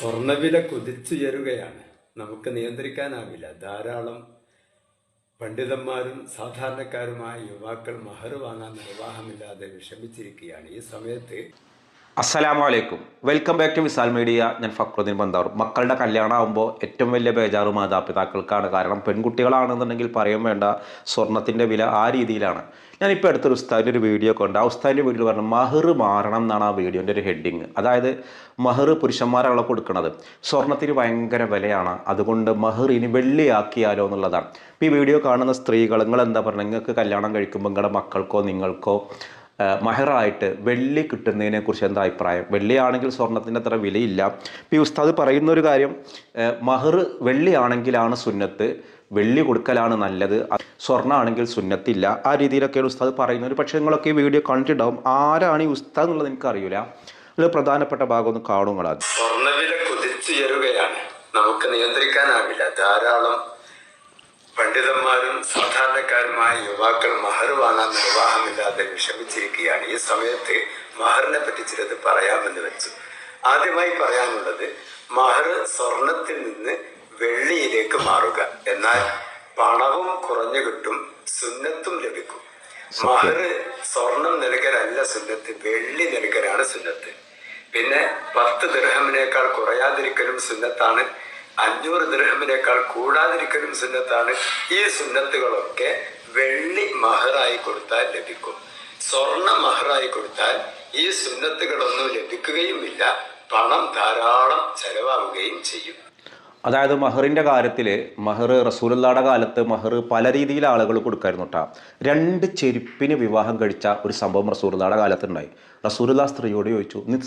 സ്വർണവില കുതിച്ചുയരുകയാണ്. നമുക്ക് നിയന്ത്രിക്കാനാവില്ല. ധാരാളം പണ്ഡിതന്മാരും സാധാരണക്കാരുമായ യുവാക്കൾ മഹർ വാങ്ങാൻ നിർവാഹമില്ലാതെ വിഷമിച്ചിരിക്കുകയാണ്. ഈ സമയത്ത് അസ്സലാമു അലൈക്കും welcome back to Visal media ഞാൻ ഫക്രുദ്ദീൻ ബന്ദാർ മക്കളുടെ കല്യാണം ആകുമ്പോൾ ഏറ്റവും വലിയ ബേജാറ് മാതാപിതാക്കൾക്കാണ്. കാരണം പെൺകുട്ടികളാണെന്നുണ്ടെങ്കിൽ പറയാൻ വേണ്ട സ്വർണത്തിന്റെ വില ആ രീതിയിലാണ്. ഞാനിപ്പോൾ അടുത്തൊരു ഉസ്താദിന്റെ ഒരു വീഡിയോ ഒക്കെ ഉണ്ട്. ആ ഉസ്താദിന്റെ വീഡിയോ പറഞ്ഞു മഹർ മാറണം എന്നാണ് ആ വീഡിയോന്റെ ഒരു ഹെഡിങ് അതായത് മഹർ പുരുഷന്മാരാണല്ലോ കൊടുക്കുന്നത് സ്വർണത്തിന് ഭയങ്കര വിലയാണ്. അതുകൊണ്ട് മഹർ ഇനി വെള്ളിയാക്കിയാലോ എന്നുള്ളതാണ്. ഇപ്പോൾ ഈ വീഡിയോ കാണുന്ന സ്ത്രീകൾ നിങ്ങൾ എന്താ പറയുക നിങ്ങൾക്ക് കല്യാണം കഴിക്കുമ്പോൾ നിങ്ങളുടെ മക്കൾക്കോ നിങ്ങൾക്കോ മഹറായിട്ട് വെള്ളി കിട്ടുന്നതിനെ കുറിച്ച് എന്താ അഭിപ്രായം? വെള്ളിയാണെങ്കിൽ സ്വർണത്തിന്റെ അത്ര വിലയില്ല. ഇപ്പോൾ ഈ ഉസ്താദ് പറയുന്ന ഒരു കാര്യം മഹർ വെള്ളിയാണെങ്കിലാണ് സുന്നത്ത് വെള്ളി കൊടുക്കലാണ് നല്ലത്. സ്വർണമാണെങ്കിൽ സുന്നത്തില്ല. ആ രീതിയിലൊക്കെയാണ് ഉസ്താദ് പറയുന്നത്. പക്ഷേ നിങ്ങളൊക്കെ ഈ വീഡിയോ കണ്ടിട്ടുണ്ടാവും. ആരാണ് ഈ ഉസ്താദ് എന്നുള്ളത് എനിക്കറിയില്ല. അതിൽ പ്രധാനപ്പെട്ട ഭാഗം ഒന്ന് കാണുങ്ങളാണ് സ്വർണവില കുതിച്ചുയരുകയാണ്. നമുക്ക് നിയന്ത്രിക്കാനാവില്ല. ധാരാളം പണ്ഡിതന്മാരും സാധാരണക്കാരുമായ യുവാക്കൾ മഹർ വാങ്ങാൻ നിർവാഹമില്ലാതെ വിഷമിച്ചിരിക്കുകയാണ്. ഈ സമയത്ത് മഹറിനെ പറ്റി ചിലത് പറയാമെന്ന് വെച്ചു. ആദ്യമായി പറയാനുള്ളത് മഹർ സ്വർണത്തിൽ നിന്ന് വെള്ളിയിലേക്ക് മാറുക. എന്നാൽ പണവും കുറഞ്ഞു കിട്ടും സുന്നത്തും ലഭിക്കും. മഹർ സ്വർണം നൽകരല്ല സുന്നത്ത് വെള്ളി നൽകലാണ് സുന്നത്ത്. പിന്നെ പത്ത് ദൃഹമിനേക്കാൾ കുറയാതിരിക്കലും സുന്നത്താണ്. അഞ്ഞൂറ് ദൃഹമിനേക്കാൾ കൂടാതിരിക്കലും സുന്നത്താണ് ഈ സുന്നത്തുകളൊക്കെ വെള്ളി മഹറായി കൊടുത്താൽ ലഭിക്കും. സ്വർണ മഹറായി കൊടുത്താൽ ഈ സുന്നത്തുകളൊന്നും ലഭിക്കുകയുമില്ല. പണം ധാരാളം ചെലവാകുകയും ചെയ്യും. അതായത് മഹറിന്റെ കാര്യത്തിൽ മഹർ റസൂലുള്ളാടെ കാലത്ത് മഹർ പല രീതിയിൽ ആളുകൾ കൊടുക്കായിരുന്നു കേട്ടോ രണ്ട് ചെരുപ്പിന് വിവാഹം കഴിച്ച ഒരു സംഭവം റസൂലുള്ളാടെ കാലത്തുണ്ടായി. റസൂലുള്ള സ്ത്രീയോട് ചോദിച്ചു നീ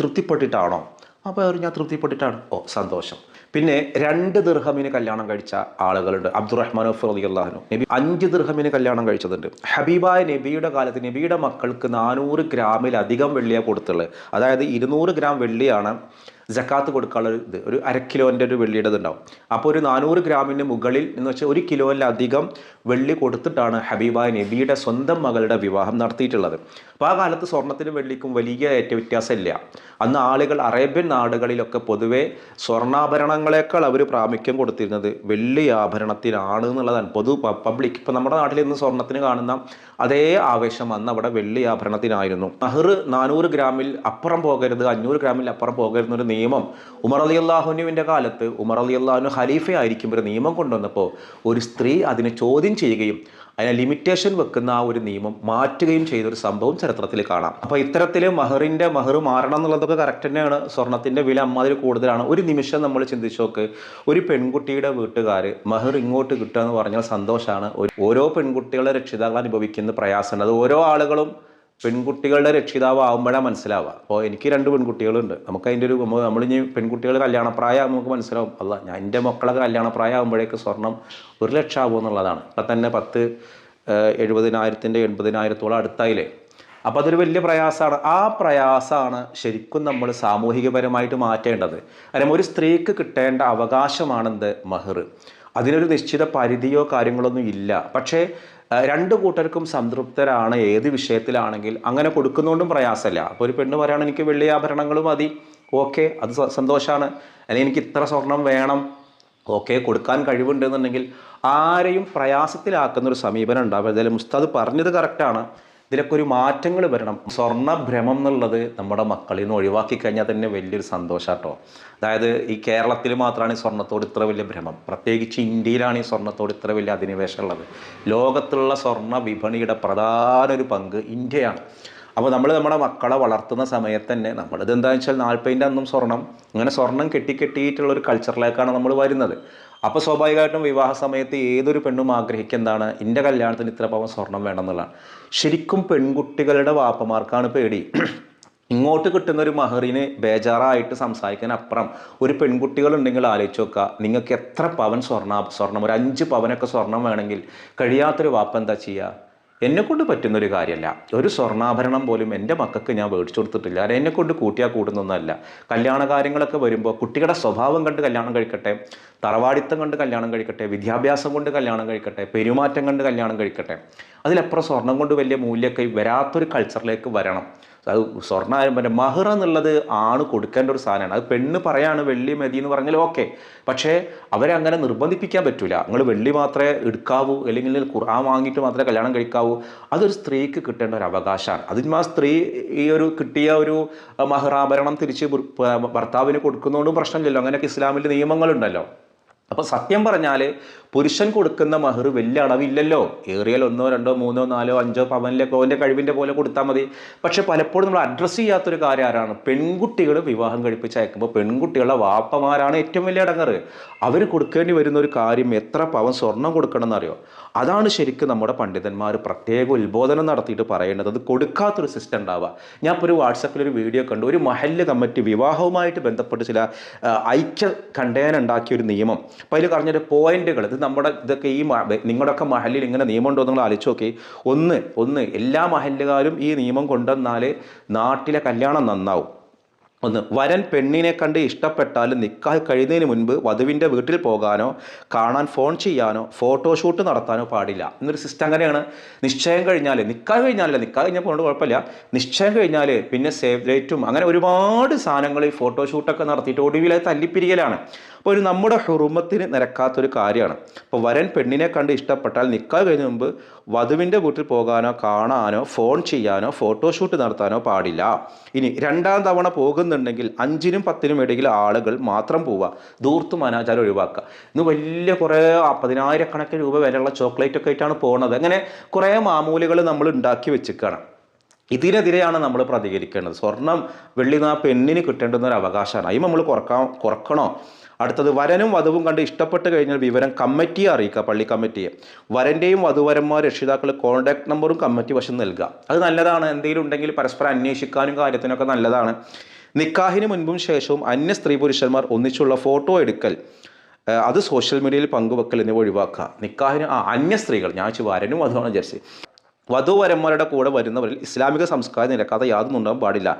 തൃപ്തിപ്പെട്ടിട്ടാണോ? അപ്പോൾ ഞാൻ തൃപ്തിപ്പെട്ടിട്ടാണ്. ഓ സന്തോഷം. പിന്നെ രണ്ട് ദീർഹമിന് കല്യാണം കഴിച്ച ആളുകളുണ്ട്. അബ്ദുറഹ്മാൻ അള്ളാഹനു നബി അഞ്ച് ദീർഹമിന് കല്യാണം കഴിച്ചതുണ്ട്. ഹബീബായ നബിയുടെ കാലത്ത് നബിയുടെ മക്കൾക്ക് നാനൂറ് ഗ്രാമിലധികം വെള്ളിയാണ് കൊടുത്തുള്ളത് അതായത് ഇരുന്നൂറ് ഗ്രാം വെള്ളിയാണ് ജക്കാത്ത് കൊടുക്കാനുള്ള ഒരു ഇത് ഒരു അര കിലോന്റെ ഒരു വെള്ളിയുടെ ഉണ്ടാവും അപ്പോൾ ഒരു നാനൂറ് ഗ്രാമിന് മുകളിൽ എന്ന് വെച്ചാൽ ഒരു കിലോയിലധികം വെള്ളി കൊടുത്തിട്ടാണ് ഹബീബായ നബിയുടെ സ്വന്തം മകളുടെ വിവാഹം നടത്തിയിട്ടുള്ളത്. അപ്പോൾ ആ കാലത്ത് സ്വർണത്തിനും വെള്ളിക്കും വലിയ ഏറ്റ വ്യത്യാസമില്ല. അന്ന് ആളുകൾ അറേബ്യൻ നാടുകളിലൊക്കെ പൊതുവേ സ്വർണാഭരണങ്ങളെക്കാൾ അവർ പ്രാമുഖ്യം കൊടുത്തിരുന്നത് വെള്ളി ആഭരണത്തിനാണ് എന്നുള്ളതാണ്. പൊതു പബ്ലിക് ഇപ്പോൾ നമ്മുടെ നാട്ടിൽ ഇന്ന് സ്വർണത്തിന് കാണുന്ന അതേ ആവേശം അന്ന് അവിടെ വെള്ളി ആഭരണത്തിനായിരുന്നു. മഹർ നാനൂറ് ഗ്രാമിൽ അപ്പുറം പോകരുത് അഞ്ഞൂറ് ഗ്രാമിൽ അപ്പുറം പോകരുത് എന്നൊരു നിയമം. ഉമർ അലി അള്ളാഹുനുവിന്റെ കാലത്ത് ഉമർ അലി അള്ളാഹുനു ഖലീഫയായിരിക്കും ഒരു നിയമം കൊണ്ടുവന്നപ്പോൾ ഒരു സ്ത്രീ അതിനെ ചോദ്യം ചെയ്യുകയും അതിനെ ലിമിറ്റേഷൻ വെക്കുന്ന ആ ഒരു നിയമം മാറ്റുകയും ചെയ്ത ഒരു സംഭവം ചരിത്രത്തിൽ കാണാം. അപ്പോൾ ഇത്തരത്തിൽ മഹറിന്റെ മഹർ മാറണം എന്നുള്ളതൊക്കെ കറക്റ്റ് തന്നെയാണ്. സ്വർണത്തിന്റെ വില അമ്മാതിരി കൂടുതലാണ്. ഒരു നിമിഷം നമ്മൾ ചിന്തിച്ചു നോക്ക്. ഒരു പെൺകുട്ടിയുടെ വീട്ടുകാർ മഹർ ഇങ്ങോട്ട് കിട്ടുക എന്ന് പറഞ്ഞാൽ സന്തോഷമാണ്. ഓരോ പെൺകുട്ടികളെ രക്ഷിതാക്കൾ അനുഭവിക്കുന്ന പ്രയാസമുണ്ട് അത് ഓരോ ആളുകളും പെൺകുട്ടികളുടെ രക്ഷിതാവ് ആകുമ്പോഴാണ് മനസ്സിലാവുക. അപ്പോൾ എനിക്ക് രണ്ട് പെൺകുട്ടികളുണ്ട്. നമുക്ക് അതിന്റെ ഒരു നമ്മളിനി പെൺകുട്ടികൾ കല്യാണപ്രായം നമുക്ക് മനസ്സിലാവും. അല്ല ഞാൻ എന്റെ മക്കളെ കല്യാണപ്രായം ആകുമ്പോഴേക്ക് സ്വർണം ഒരു ലക്ഷം ആകുമോ എന്നുള്ളതാണ്. ഇപ്പം തന്നെ പത്ത് എഴുപതിനായിരത്തിന്റെ എൺപതിനായിരത്തോളം അടുത്തായില്ലേ? അപ്പോൾ അതൊരു വലിയ പ്രയാസമാണ്. ആ പ്രയാസമാണ് ശരിക്കും നമ്മൾ സാമൂഹികപരമായിട്ട് മാറ്റേണ്ടത്. കാരണം ഒരു സ്ത്രീക്ക് കിട്ടേണ്ട അവകാശമാണെന്ത്? മഹർ അതിനൊരു നിശ്ചിത പരിധിയോ കാര്യങ്ങളൊന്നും ഇല്ല. പക്ഷേ രണ്ട് കൂട്ടർക്കും സംതൃപ്തരാണ് ഏത് വിഷയത്തിലാണെങ്കിൽ. അങ്ങനെ കൊടുക്കുന്നതുകൊണ്ടും പ്രയാസമില്ല. അപ്പോൾ ഒരു പെണ്ണ് പറയുകയാണ് എനിക്ക് വെള്ളി ആഭരണങ്ങൾ മതി. ഓക്കെ അത് സന്തോഷമാണ് അല്ലെങ്കിൽ എനിക്ക് ഇത്ര സ്വർണം വേണം. ഓക്കെ കൊടുക്കാൻ കഴിവുണ്ടെന്നുണ്ടെങ്കിൽ ആരെയും പ്രയാസത്തിലാക്കുന്ന ഒരു സമീപനം ഉണ്ടാവും ഏതായാലും മുസ്താദ് പറഞ്ഞത് കറക്റ്റാണ് ഇതിലൊക്കെ ഒരു മാറ്റങ്ങൾ വരണം. സ്വർണ ഭ്രമം എന്നുള്ളത് നമ്മുടെ മക്കളിൽ നിന്ന് ഒഴിവാക്കി കഴിഞ്ഞാൽ തന്നെ വലിയൊരു സന്തോഷാട്ടോ അതായത് ഈ കേരളത്തിൽ മാത്രമാണ് ഈ സ്വർണത്തോട് ഇത്ര വലിയ ഭ്രമം. പ്രത്യേകിച്ച് ഇന്ത്യയിലാണ് ഈ സ്വർണത്തോട് ഇത്ര വലിയ അധിനിവേശം ഉള്ളത്. ലോകത്തുള്ള സ്വർണ വിപണിയുടെ പ്രധാന ഒരു പങ്ക് ഇന്ത്യയാണ്. അപ്പോൾ നമ്മൾ നമ്മുടെ മക്കളെ വളർത്തുന്ന സമയത്ത് തന്നെ നമ്മളിത് എന്താണെന്ന് വെച്ചാൽ നാൽപ്പതിന്റെ അന്നും സ്വർണം ഇങ്ങനെ സ്വർണം കെട്ടിക്കെട്ടിയിട്ടുള്ള ഒരു കൾച്ചറിലേക്കാണ് നമ്മൾ വരുന്നത്. അപ്പോൾ സ്വാഭാവികമായിട്ടും വിവാഹ സമയത്ത് ഏതൊരു പെണ്ണും ആഗ്രഹിക്കുന്നതാണ് എന്റെ കല്യാണത്തിന് ഇത്ര പവൻ സ്വർണം വേണമെന്നുള്ളതാണ്. ശരിക്കും പെൺകുട്ടികളുടെ വാപ്പമാർക്കാണ് പേടി. ഇങ്ങോട്ട് കിട്ടുന്ന ഒരു മഹറിന് ബേജാറായിട്ട് സംസാരിക്കാൻ അപ്പുറം ഒരു പെൺകുട്ടികളുണ്ടെങ്കിൽ ആലോചിച്ച് നോക്കുക. നിങ്ങൾക്ക് എത്ര പവൻ സ്വർണ സ്വർണം ഒരു അഞ്ച് പവനൊക്കെ സ്വർണം വേണമെങ്കിൽ കഴിയാത്തൊരു വാപ്പ എന്താ ചെയ്യുക? എന്നെ കൊണ്ട് പറ്റുന്ന ഒരു കാര്യമല്ല ഒരു സ്വർണാഭരണം പോലും എന്റെ മക്കൾക്ക് ഞാൻ മേടിച്ചു കൊടുത്തിട്ടില്ല. അത് എന്നെക്കൊണ്ട് കൂട്ടിയാൽ കൂടുന്നൊന്നുമല്ല കല്യാണ കാര്യങ്ങളൊക്കെ വരുമ്പോൾ കുട്ടികളുടെ സ്വഭാവം കണ്ട് കല്യാണം കഴിക്കട്ടെ തറവാടിത്തം കണ്ട് കല്യാണം കഴിക്കട്ടെ വിദ്യാഭ്യാസം കൊണ്ട് കല്യാണം കഴിക്കട്ടെ പെരുമാറ്റം കണ്ട് കല്യാണം കഴിക്കട്ടെ. അതിലപ്പുറം സ്വർണം കൊണ്ട് വലിയ മൂല്യമൊക്കെ വരാത്തൊരു കൾച്ചറിലേക്ക് വരണം. അത് സ്വർണ പിന്നെ മഹർ എന്നുള്ളത് ആണ് കൊടുക്കേണ്ട ഒരു സാധനമാണ്. അത് പെണ്ണ് പറയാണ് വെള്ളി മതി എന്ന് പറഞ്ഞാൽ ഓക്കെ. പക്ഷേ അവരെ അങ്ങനെ നിർബന്ധിപ്പിക്കാൻ പറ്റില്ല നിങ്ങൾ വെള്ളി മാത്രമേ എടുക്കാവൂ അല്ലെങ്കിൽ ഖുർആൻ വാങ്ങിയിട്ട് മാത്രമേ കല്യാണം കഴിക്കാവൂ. അതൊരു സ്ത്രീക്ക് കിട്ടേണ്ട ഒരു അവകാശമാണ്. അതിന് ആ സ്ത്രീ ഈ ഒരു കിട്ടിയ ഒരു മഹറാഭരണം തിരിച്ച് ഭർ- ഭർത്താവിന് കൊടുക്കുന്നതുകൊണ്ടും പ്രശ്നമില്ലല്ലോ. അങ്ങനെയൊക്കെ ഇസ്ലാമിന്റെ നിയമങ്ങളുണ്ടല്ലോ. അപ്പോൾ സത്യം പറഞ്ഞാൽ പുരുഷൻ കൊടുക്കുന്ന മഹർ വലിയ അളവില്ലല്ലോ. ഏറിയാൽ ഒന്നോ രണ്ടോ മൂന്നോ നാലോ അഞ്ചോ പവനിലൊക്കെ ഓന്റെ കഴിവിന്റെ പോലെ കൊടുത്താൽ മതി. പക്ഷെ പലപ്പോഴും നമ്മൾ അഡ്രസ്സ് ചെയ്യാത്തൊരു കാര്യം ആരാണ്? പെൺകുട്ടികൾ വിവാഹം കഴിപ്പിച്ച് അയക്കുമ്പോൾ പെൺകുട്ടികളുടെ വാപ്പമാരാണ് ഏറ്റവും വലിയ അടങ്ങറ്. അവർ കൊടുക്കേണ്ടി വരുന്ന ഒരു കാര്യം എത്ര പവൻ സ്വർണം കൊടുക്കണം എന്നറിയോ? അതാണ് ശരിക്കും നമ്മുടെ പണ്ഡിതന്മാർ പ്രത്യേക ഉത്ബോധനം നടത്തിയിട്ട് പറയേണ്ടത്. അത് കൊടുക്കാത്തൊരു സിസ്റ്റം ഉണ്ടാവുക. ഞാൻ ഇപ്പോൾ ഒരു വാട്സപ്പിൽ ഒരു വീഡിയോ കണ്ടു. ഒരു മഹല്ല് കമ്മിറ്റി വിവാഹവുമായിട്ട് ബന്ധപ്പെട്ട് ചില ഐക്യ കണ്ടേനുണ്ടാക്കിയ ഒരു നിയമം. അപ്പോൾ അതിൽ പറഞ്ഞൊരു പോയിന്റുകൾ ഇത് നമ്മുടെ ഇതൊക്കെ ഈ നിങ്ങളുടെയൊക്കെ മഹലിൽ ഇങ്ങനെ നിയമം ഉണ്ടോ നിങ്ങൾ ആലോചിച്ച് നോക്കി. ഒന്ന് ഒന്ന് എല്ലാ മഹല്ലുകാരും ഈ നിയമം കൊണ്ടുവന്നാൽ നാട്ടിലെ കല്യാണം നന്നാവും. ഒന്ന് വരൻ പെണ്ണിനെ കണ്ട് ഇഷ്ടപ്പെട്ടാൽ നിക്കാഹ് കഴിയുന്നതിന് മുൻപ് വധുവിന്റെ വീട്ടിൽ പോകാനോ കാണാൻ ഫോൺ ചെയ്യാനോ ഫോട്ടോഷൂട്ട് നടത്താനോ പാടില്ല. എന്നൊരു സിസ്റ്റം അങ്ങനെയാണ്. നിശ്ചയം കഴിഞ്ഞാൽ നിക്കാഹ് കഴിഞ്ഞാലല്ല നിക്കാഹ് കഴിഞ്ഞാൽ കൊണ്ട് കുഴപ്പമില്ല. നിശ്ചയം കഴിഞ്ഞാൽ പിന്നെ സേവ് ഡേറ്റും അങ്ങനെ ഒരുപാട് സാധനങ്ങൾ ഈ ഫോട്ടോഷൂട്ടൊക്കെ നടത്തിയിട്ട് ഒടുവിലെ തല്ലിപ്പിരികലാണ് അപ്പോൾ ഒരു നമ്മുടെ ഹുറുമത്തിന് നിരക്കാത്തൊരു കാര്യമാണ്. അപ്പോൾ വരൻ പെണ്ണിനെ കണ്ട് ഇഷ്ടപ്പെട്ടാൽ നിക്കാഹ് കഴിഞ്ഞ മുമ്പ് വധുവിന്റെ വീട്ടിൽ പോകാനോ കാണാനോ ഫോൺ ചെയ്യാനോ ഫോട്ടോഷൂട്ട് നടത്താനോ പാടില്ല. ഇനി രണ്ടാം തവണ പോകുന്നുണ്ടെങ്കിൽ അഞ്ചിനും പത്തിനും ഇടയിൽ ആളുകൾ മാത്രം പോവുക. ദൂർത്തും അനാചാരം ഒഴിവാക്കുക. ഇന്ന് വലിയ കുറേ പതിനായിരക്കണക്കിന് രൂപ വിലയുള്ള ചോക്ലേറ്റ് ഒക്കെ ആയിട്ടാണ് പോകുന്നത് അങ്ങനെ കുറേ മാമൂലുകൾ നമ്മൾ ഉണ്ടാക്കി വെച്ചിരിക്കുകയാണ്. ഇതിനെതിരെയാണ് നമ്മൾ പ്രതികരിക്കേണ്ടത്. സ്വർണം വെള്ളി നാ പെണ്ണിന് കിട്ടേണ്ടുന്ന ഒരു അവകാശമാണ്. അതിന് നമ്മൾ കുറയ്ക്കാൻ കുറക്കണോ? അടുത്തത് വരനും വധുവും കണ്ട് ഇഷ്ടപ്പെട്ട് കഴിഞ്ഞാൽ വിവരം കമ്മിറ്റിയെ അറിയിക്കുക പള്ളി കമ്മിറ്റിയെ. വരന്റെയും വധുവരന്മാർ രക്ഷിതാക്കൾ കോൺടാക്ട് നമ്പറും കമ്മിറ്റി വശം നൽകുക. അത് നല്ലതാണ്. എന്തെങ്കിലും ഉണ്ടെങ്കിൽ പരസ്പരം അന്വേഷിക്കാനും കാര്യത്തിനൊക്കെ നല്ലതാണ്. നിക്കാഹിന് മുൻപും ശേഷവും അന്യ സ്ത്രീ പുരുഷന്മാർ ഒന്നിച്ചുള്ള ഫോട്ടോ എടുക്കൽ അത് സോഷ്യൽ മീഡിയയിൽ പങ്കുവെക്കൽ എന്നിവ ഒഴിവാക്കുക. നിക്കാഹിന് ആ അന്യ സ്ത്രീകൾ. ഞാൻ വരനും വധുവാണ് വിചാരിച്ചത് വധുവരന്മാരുടെ കൂടെ വരുന്നവരിൽ ഇസ്ലാമിക സംസ്കാരം നിരക്കാതെ യാതൊന്നും ഉണ്ടാകാൻ പാടില്ല.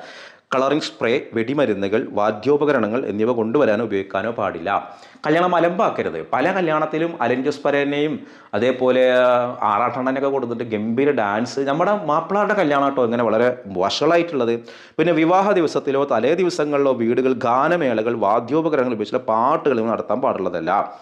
കളറിംഗ് സ്പ്രേ വെടിമരുന്നുകൾ വാദ്യോപകരണങ്ങൾ എന്നിവ കൊണ്ടുവരാനോ ഉപയോഗിക്കാനോ പാടില്ല. കല്യാണം അലമ്പാക്കരുത്. പല കല്യാണത്തിലും അലൻ ജോസ് അതേപോലെ ആറാട്ടണ്ണനൊക്കെ കൊടുത്തിട്ട് ഗംഭീര ഡാൻസ്. നമ്മുടെ മാപ്പിളാരുടെ കല്യാണം കേട്ടോ ഇങ്ങനെ വളരെ വഷളായിട്ടുള്ളത്. പിന്നെ വിവാഹ ദിവസത്തിലോ തലേ ദിവസങ്ങളിലോ വീടുകൾ ഗാനമേളകൾ വാദ്യോപകരണങ്ങൾ ഉപയോഗിച്ചുള്ള പാട്ടുകൾ നടത്താൻ പാടുള്ളതല്ല.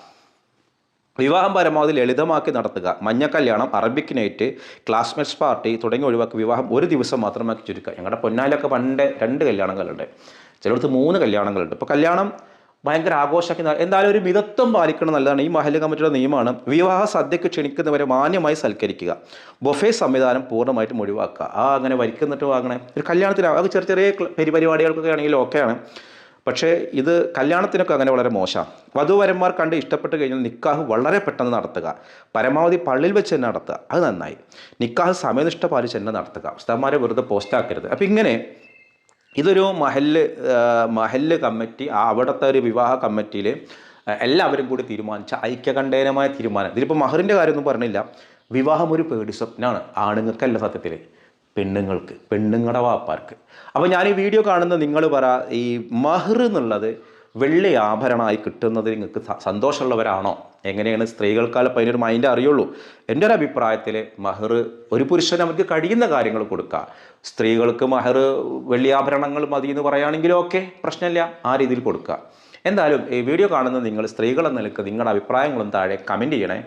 വിവാഹം പരമാവധി ലളിതമാക്കി നടത്തുക. മഞ്ഞ കല്യാണം അറബിക് നൈറ്റ് ക്ലാസ്മേറ്റ്സ് പാർട്ടി തുടങ്ങി ഒഴിവാക്കി വിവാഹം ഒരു ദിവസം മാത്രമാക്കി ചുരുക്കുക. ഞങ്ങളുടെ പൊന്നാലൊക്കെ പണ്ട് രണ്ട് കല്യാണങ്ങളുണ്ട്. ചിലയിടത്ത് മൂന്ന് കല്യാണങ്ങളുണ്ട്. ഇപ്പോൾ കല്യാണം ഭയങ്കര ആഘോഷമാക്കി എന്തായാലും ഒരു മിതത്വം പാലിക്കണം നല്ലതാണ്. ഈ മഹല്ല് കമ്മിറ്റിയുടെ നിയമമാണ് വിവാഹ സദ്യക്ക് ക്ഷണിക്കുന്നവരെ മാന്യമായി സൽക്കരിക്കുക. ബൊഫേ സംവിധാനം പൂർണമായിട്ടും ഒഴിവാക്കുക. ആ അങ്ങനെ വരിക്കുന്നിട്ട് വാങ്ങണേ. ഒരു കല്യാണത്തിന് അത് ചെറിയ ചെറിയ പരിപരിപാടികൾക്കൊക്കെ പരിപാടികൾക്കൊക്കെ ആണെങ്കിൽ ഓക്കെയാണ്. പക്ഷേ ഇത് കല്യാണത്തിനൊക്കെ അങ്ങനെ വളരെ മോശമാണ്. വധുവരന്മാർ കണ്ട് ഇഷ്ടപ്പെട്ട് കഴിഞ്ഞാൽ നിക്കാഹ് വളരെ പെട്ടെന്ന് നടത്തുക. പരമാവധി പള്ളിയിൽ വെച്ച് തന്നെ നടത്തുക. അത് നന്നായി. നിക്കാഹ് സമയനിഷ്ഠ പാലിച്ച് തന്നെ നടത്തുക. ഉസ്താദ്മാരെ വെറുതെ പോസ്റ്റാക്കരുത് അപ്പം ഇങ്ങനെ ഇതൊരു മഹല്ല് മഹല്ല് കമ്മിറ്റി അവിടുത്തെ ഒരു വിവാഹ കമ്മിറ്റിയിൽ എല്ലാവരും കൂടി തീരുമാനിച്ച ഐക്യകണ്ഠേനമായ തീരുമാനം. ഇതിലിപ്പോൾ മഹറിന്റെ കാര്യമൊന്നും പറഞ്ഞില്ല. വിവാഹം ഒരു പേടി സ്വപ്നമാണ് ആണുങ്ങൾക്കല്ല സത്യത്തിൽ പെണ്ണുങ്ങൾക്ക് പെണ്ണുങ്ങളുടെ വാപ്പാർക്ക്. അപ്പോൾ ഞാൻ ഈ വീഡിയോ കാണുന്ന നിങ്ങൾ പറ ഈ മഹർ എന്നുള്ളത് വെള്ളി ആഭരണമായി കിട്ടുന്നത് നിങ്ങൾക്ക് സന്തോഷമുള്ളവരാണോ? എങ്ങനെയാണ് സ്ത്രീകൾക്കാലും അപ്പോൾ അതിനൊരു മൈൻഡ് അറിയുള്ളൂ. എന്റെ ഒരു അഭിപ്രായത്തിൽ മഹർ ഒരു പുരുഷൻ അവർക്ക് കഴിയുന്ന കാര്യങ്ങൾ കൊടുക്കുക സ്ത്രീകൾക്ക് മഹർ വെള്ളിയാഭരണങ്ങൾ മതി എന്ന് പറയുകയാണെങ്കിലും ഓക്കെ പ്രശ്നമില്ല ആ രീതിയിൽ കൊടുക്കുക എന്തായാലും ഈ വീഡിയോ കാണുന്ന നിങ്ങൾ സ്ത്രീകളെന്ന നിലയ്ക്ക് നിങ്ങളുടെ അഭിപ്രായങ്ങളും താഴെ കമന്റ് ചെയ്യണേ.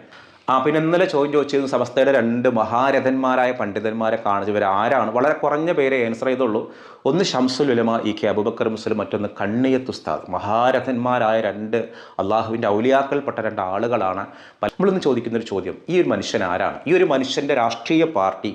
ആ പിന്നെ ഇന്നലെ ചോദ്യം ചോദിച്ചിരുന്നു സമസ്തയുടെ രണ്ട് മഹാരഥന്മാരായ പണ്ഡിതന്മാരെ കാണിച്ചവർ ആരാണ്? വളരെ കുറഞ്ഞ പേരെ ആൻസർ ചെയ്തുള്ളൂ. ഒന്ന് Shamsul Ulama E K Abubakar Muslim മറ്റൊന്ന് കണ്ണിയത്ത് ഉസ്താദ്. മഹാരഥന്മാരായ രണ്ട് അള്ളാഹുവിന്റെ ഔലിയാക്കൾപ്പെട്ട രണ്ട് ആളുകളാണ്. നമ്മളിന്ന് ചോദിക്കുന്ന ഒരു ചോദ്യം ഈ ഒരു മനുഷ്യൻ ആരാണ്? ഈ ഒരു മനുഷ്യന്റെ രാഷ്ട്രീയ പാർട്ടി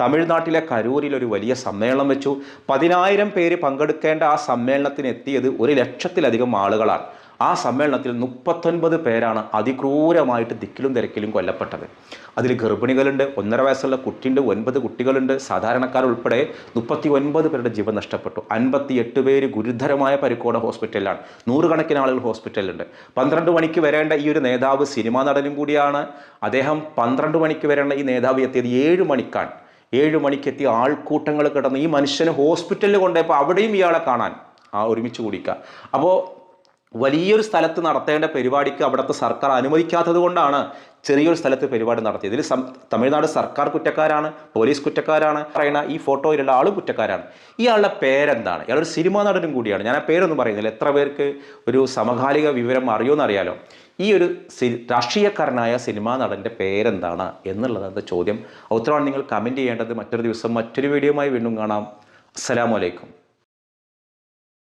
തമിഴ്നാട്ടിലെ കരൂരിൽ ഒരു വലിയ സമ്മേളനം വെച്ചു. പതിനായിരം പേര് പങ്കെടുക്കേണ്ട ആ സമ്മേളനത്തിന് എത്തിയത് ഒരു ലക്ഷത്തിലധികം ആളുകളാണ്. ആ സമ്മേളനത്തിൽ മുപ്പത്തൊൻപത് പേരാണ് അതിക്രൂരമായിട്ട് ദിക്കിലും തിരക്കിലും കൊല്ലപ്പെട്ടത്. അതിൽ ഗർഭിണികളുണ്ട് ഒന്നര വയസ്സുള്ള കുട്ടിയുണ്ട് ഒൻപത് കുട്ടികളുണ്ട്. സാധാരണക്കാരുൾപ്പെടെ മുപ്പത്തി ഒൻപത് പേരുടെ ജീവൻ നഷ്ടപ്പെട്ടു. അൻപത്തി എട്ട് പേര് ഗുരുതരമായ പരിക്കോടെ ഹോസ്പിറ്റലിലാണ്. നൂറുകണക്കിന് ആളുകൾ ഹോസ്പിറ്റലിലുണ്ട്. പന്ത്രണ്ട് മണിക്ക് വരേണ്ട ഈ ഒരു നേതാവ് സിനിമാ നടനും കൂടിയാണ്. അദ്ദേഹം പന്ത്രണ്ട് മണിക്ക് വരേണ്ട ഈ നേതാവ് എത്തിയത് ഏഴ് മണിക്കാണ്. ഏഴ് മണിക്കെത്തിയ ആൾക്കൂട്ടങ്ങൾ കിടന്ന് ഈ മനുഷ്യനെ ഹോസ്പിറ്റലിൽ കൊണ്ടുപോയപ്പോൾ അവിടെയും ഇയാളെ കാണാൻ ആ ഒരുമിച്ച് കുടിക്കുക അപ്പോൾ വലിയൊരു സ്ഥലത്ത് നടത്തേണ്ട പരിപാടിക്ക് അവിടുത്തെ സർക്കാർ അനുവദിക്കാത്തത് കൊണ്ടാണ് ചെറിയൊരു സ്ഥലത്ത് പരിപാടി നടത്തിയത്. ഇതിൽ തമിഴ്നാട് സർക്കാർ കുറ്റക്കാരാണ് പോലീസ് കുറ്റക്കാരാണ്. പറയുന്ന ഈ ഫോട്ടോയിലുള്ള ആളും കുറ്റക്കാരാണ്. ഇയാളുടെ പേരെന്താണ്? ഇയാളൊരു സിനിമാ നടനും കൂടിയാണ്. ഞാൻ ആ പേരൊന്നും പറയുന്നില്ല. എത്ര പേർക്ക് ഒരു സമകാലിക വിവരം അറിയുമെന്ന് അറിയാലോ ഈ ഒരു രാഷ്ട്രീയക്കാരനായ സിനിമാ നടന്റെ പേരെന്താണ് എന്നുള്ളതാണ് ചോദ്യം. ഉത്തരവാണ് നിങ്ങൾ കമന്റ് ചെയ്യേണ്ടത്. മറ്റൊരു ദിവസം മറ്റൊരു വീഡിയോയുമായി വീണ്ടും കാണാം. അസ്സലാമലൈക്കും